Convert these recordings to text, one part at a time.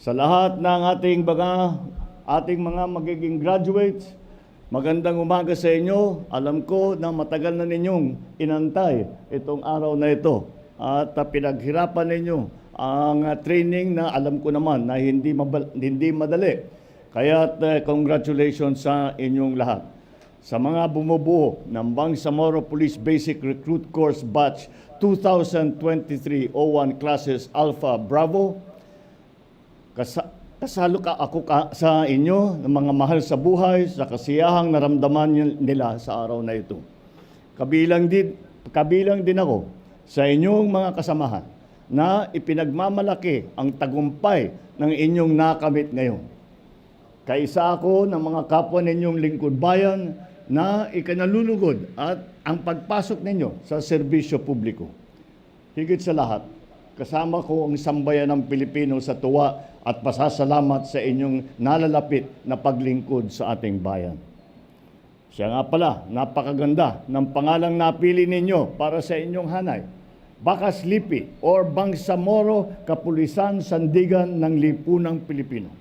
Sa lahat ng ating mga ating mga magiging graduates, magandang umaga sa inyo. Alam ko na matagal na ninyong inantay itong araw na ito at uh, pinaghirapan ninyo ang uh, training na alam ko naman na hindi mabal- hindi madali. Kaya congratulations sa inyong lahat. Sa mga bumubuo ng Bangsamoro Police Basic Recruit Course Batch 2023-01 Classes Alpha Bravo, Kasa- kasalo ka ako ka- sa inyo ng mga mahal sa buhay, sa kasiyahang naramdaman nila sa araw na ito. Kabilang din, kabilang din ako sa inyong mga kasamahan na ipinagmamalaki ang tagumpay ng inyong nakamit ngayon. Kaisa ako ng mga kapwa ninyong lingkod bayan na ikanalulugod at ang pagpasok ninyo sa serbisyo publiko. Higit sa lahat, kasama ko ang sambayan ng Pilipino sa tuwa at pasasalamat sa inyong nalalapit na paglingkod sa ating bayan. Siya nga pala, napakaganda ng pangalang napili ninyo para sa inyong hanay. Bakas Lipi or Bangsamoro Kapulisan Sandigan ng Lipunang Pilipino.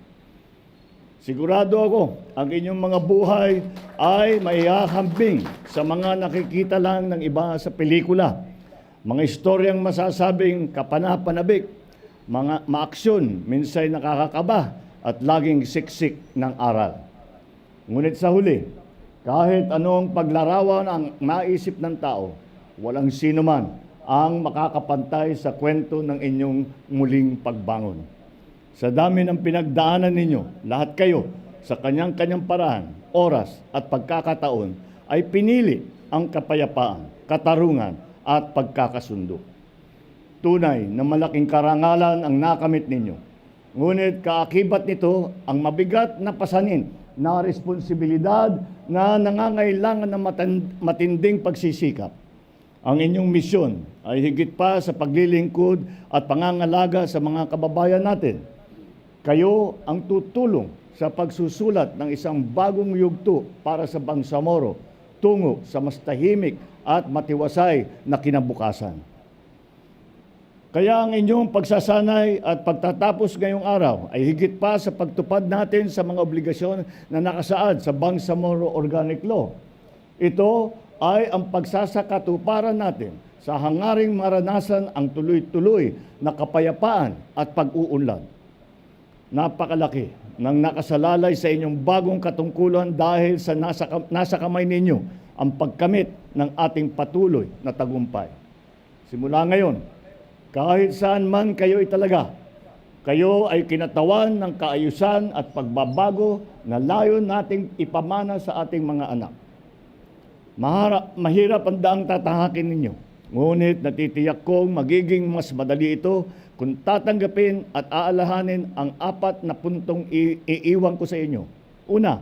Sigurado ako, ang inyong mga buhay ay maihahambing sa mga nakikita lang ng iba sa pelikula. Mga istoryang masasabing kapanapanabik, mga maaksyon, minsay nakakakaba at laging siksik ng aral. Ngunit sa huli, kahit anong paglarawan ang maisip ng tao, walang sino man ang makakapantay sa kwento ng inyong muling pagbangon. Sa dami ng pinagdaanan ninyo, lahat kayo, sa kanyang-kanyang paraan, oras at pagkakataon, ay pinili ang kapayapaan, katarungan at pagkakasundo. Tunay na malaking karangalan ang nakamit ninyo. Ngunit kaakibat nito ang mabigat na pasanin na responsibilidad na nangangailangan ng matinding pagsisikap. Ang inyong misyon ay higit pa sa paglilingkod at pangangalaga sa mga kababayan natin. Kayo ang tutulong sa pagsusulat ng isang bagong yugto para sa Bangsamoro tungo sa mas tahimik at matiwasay na kinabukasan. Kaya ang inyong pagsasanay at pagtatapos ngayong araw ay higit pa sa pagtupad natin sa mga obligasyon na nakasaad sa Bangsamoro Organic Law. Ito ay ang pagsasakatuparan natin sa hangaring maranasan ang tuloy-tuloy na kapayapaan at pag-uunlad. Napakalaki ng nakasalalay sa inyong bagong katungkulan dahil sa nasa, nasa kamay ninyo ang pagkamit ng ating patuloy na tagumpay. Simula ngayon, kahit saan man kayo italaga, kayo ay kinatawan ng kaayusan at pagbabago na layon nating ipamana sa ating mga anak. Mahara, mahirap ang daang tatahakin ninyo. Ngunit natitiyak kong magiging mas madali ito kung tatanggapin at aalahanin ang apat na puntong iiwan ko sa inyo. Una,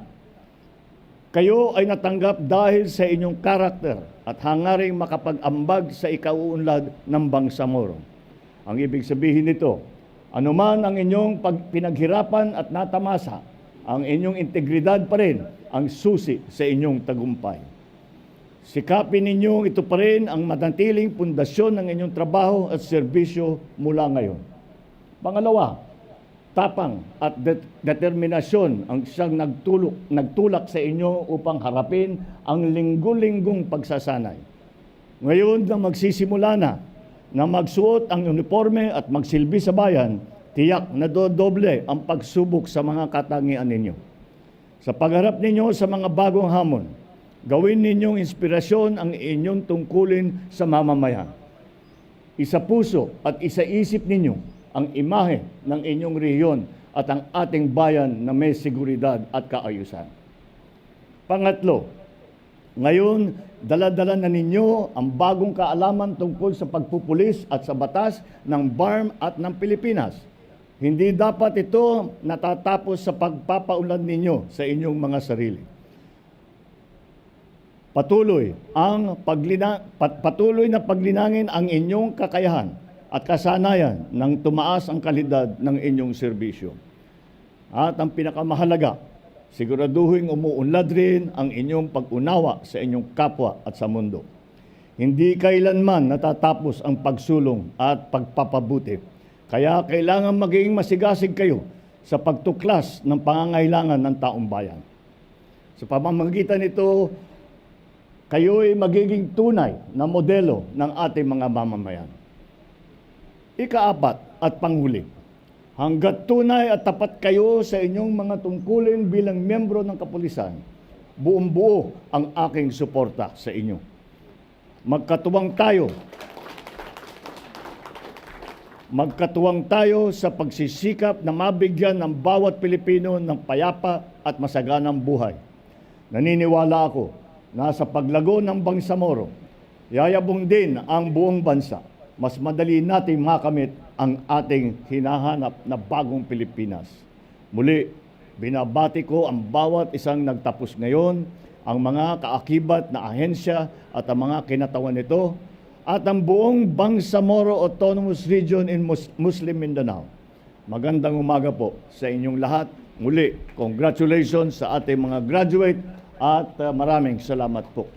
kayo ay natanggap dahil sa inyong karakter at hangaring makapag-ambag sa ikauunlad ng Bangsamoro. Ang ibig sabihin nito, anuman ang inyong pinaghirapan at natamasa, ang inyong integridad pa rin ang susi sa inyong tagumpay. Sikapin ninyo ito pa rin ang manatiling pundasyon ng inyong trabaho at serbisyo mula ngayon. Pangalawa, tapang at det- determinasyon ang siyang nagtulok, nagtulak sa inyo upang harapin ang linggo-linggong pagsasanay. Ngayon na magsisimula na na magsuot ang uniforme at magsilbi sa bayan, tiyak na dodoble ang pagsubok sa mga katangian ninyo. Sa pagharap ninyo sa mga bagong hamon, gawin ninyong inspirasyon ang inyong tungkulin sa mamamayan. Isa puso at isa isip ninyo ang imahe ng inyong rehiyon at ang ating bayan na may seguridad at kaayusan. Pangatlo, ngayon, daladala na ninyo ang bagong kaalaman tungkol sa pagpupulis at sa batas ng BARM at ng Pilipinas. Hindi dapat ito natatapos sa pagpapaunlad ninyo sa inyong mga sarili. Patuloy ang paglina, pat, patuloy na paglinangin ang inyong kakayahan at kasanayan ng tumaas ang kalidad ng inyong serbisyo. At ang pinakamahalaga, siguraduhin umuunlad rin ang inyong pag-unawa sa inyong kapwa at sa mundo. Hindi kailanman natatapos ang pagsulong at pagpapabuti. Kaya kailangan maging masigasig kayo sa pagtuklas ng pangangailangan ng taong bayan. Sa pamamagitan nito, kayo'y magiging tunay na modelo ng ating mga mamamayan. Ikaapat at panghuli, hanggat tunay at tapat kayo sa inyong mga tungkulin bilang miyembro ng kapulisan, buong buo ang aking suporta sa inyo. Magkatuwang tayo Magkatuwang tayo sa pagsisikap na mabigyan ng bawat Pilipino ng payapa at masaganang buhay. Naniniwala ako na sa paglago ng Bangsamoro, yayabong din ang buong bansa. Mas madali nating makamit ang ating hinahanap na bagong Pilipinas. Muli, binabati ko ang bawat isang nagtapos ngayon, ang mga kaakibat na ahensya at ang mga kinatawan nito, at ang buong Bangsamoro Autonomous Region in Mus- Muslim Mindanao. Magandang umaga po sa inyong lahat. Muli, congratulations sa ating mga graduate at uh, maraming salamat po.